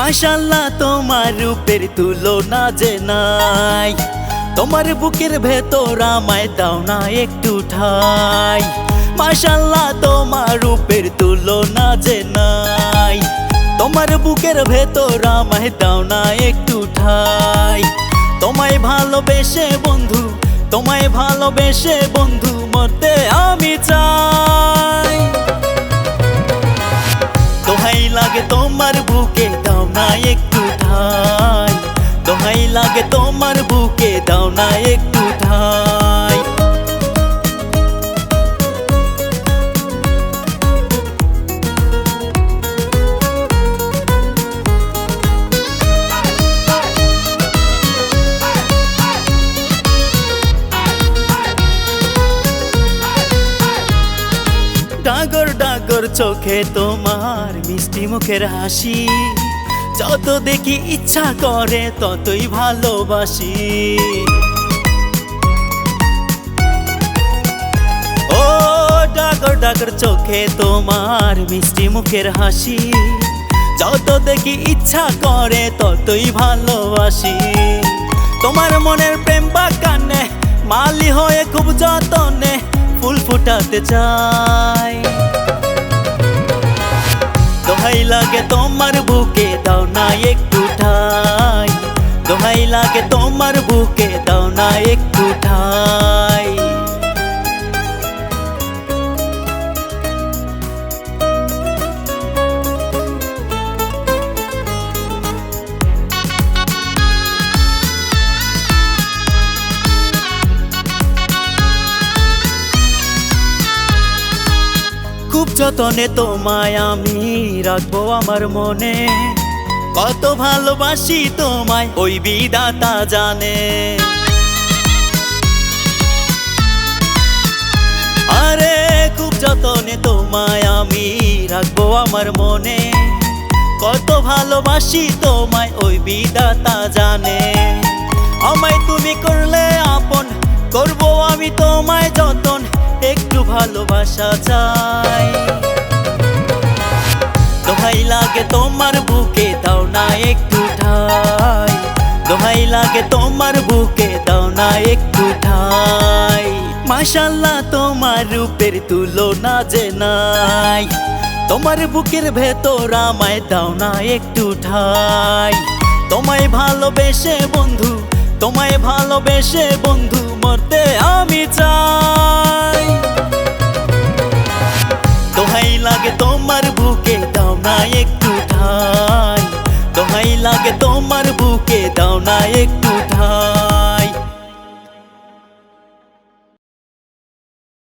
মাশাল্লাহ তোমার রূপের তুলনা যে নাই। তোমার বুকের ভেতর আমায় দাও না একটু ঠাই। মাশাল্লাহ তোমার রূপের তুলনা যে নাই। তোমার বুকের ভেতর আমায় দাও না একটু ঠাই। তোমায় ভালোবেসে বন্ধু, তোমায় ভালোবেসে বন্ধু মরতে আমি চাই। লাগে তোমার বুকে দাও না একটু ঠাই। দোহাই লাগে তোমার বুকে দাও না একটু ঠাই। ডাগর ডাগর চোখে তোমার মিষ্টি মুখের হাসি। যত দেখি ইচ্ছা করে, ততই ভালোবাসি। ও, ডাগর ডাগর চোখে তোমার মিষ্টি মুখের হাসি। যত দেখি ইচ্ছা করে, ততই ভালোবাসি। তোমার মনের প্রেম বাগানে, মালি হয়ে খুব যতনে ফুল ফুটাতে চাই। তোমার বুকে দাও না একটু ঠাই। দোহাই লাগে তোমার বুকে দাও না একটু ঠাই। যতনে তোমায় আমি রাখব আমার মনে। কত ভালোবাসি তোমায়, ওই বিদাতা জানে। আরে খুব যতনে তোমায় আমি রাখব আমার মনে। কত ভালোবাসি তোমায়, ওই বিদাতা জানে। আমায় তুমি করলে আপন করব আমি তোমায় যতন, একটু ভালোবাসা চাই। দোহাই লাগে তোমার বুকে, দাও না একটু ঠাই। দোহাই লাগে তোমার বুকে, দাও না একটু ঠাই। মাশাল্লাহ তোমার রূপের তুলনা যে নাই। তোমার বুকের ভেতর আমায় দাও না একটু ঠাই। তোমায় ভালোবেসে বন্ধু তোমায় ভালোবেসে বন্ধু মরতে আমি চাই। তোহাই লাগে তোমার বুকে, দাও না একটু ঠাই। তোহাই লাগে তোমার বুকে, দাও না একটু